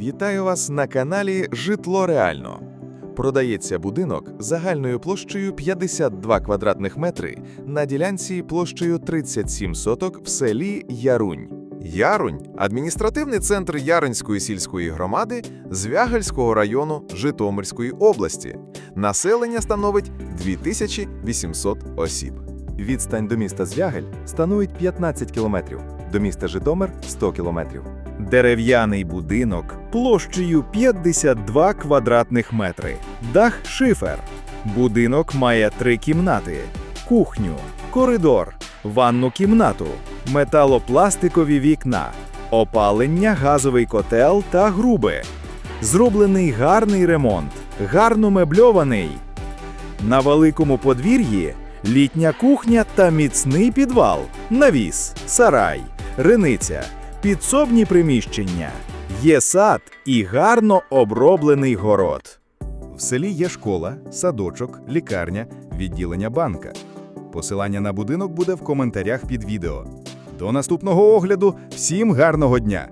Вітаю вас на каналі Житло Реально. Продається будинок загальною площею 52 квадратних метри на ділянці площею 37 соток в селі Ярунь. Ярунь адміністративний центр Яринської сільської громади Звягельського району Житомирської області. Населення становить 2800 осіб. Відстань до міста Звягель становить 15 кілометрів, до міста Житомир 100 кілометрів. Дерев'яний будинок площею 52 квадратних метри. Дах шифер. Будинок має три кімнати: кухню, коридор, ванну кімнату, металопластикові вікна, опалення, газовий котел та груби. Зроблений гарний ремонт, гарно мебльований. На великому подвір'ї літня кухня та міцний підвал, навіс, сарай, риниця, підсобні приміщення, є сад і гарно оброблений город. В селі є школа, садочок, лікарня, відділення банка. Посилання на будинок буде в коментарях під відео. До наступного огляду. Всім гарного дня!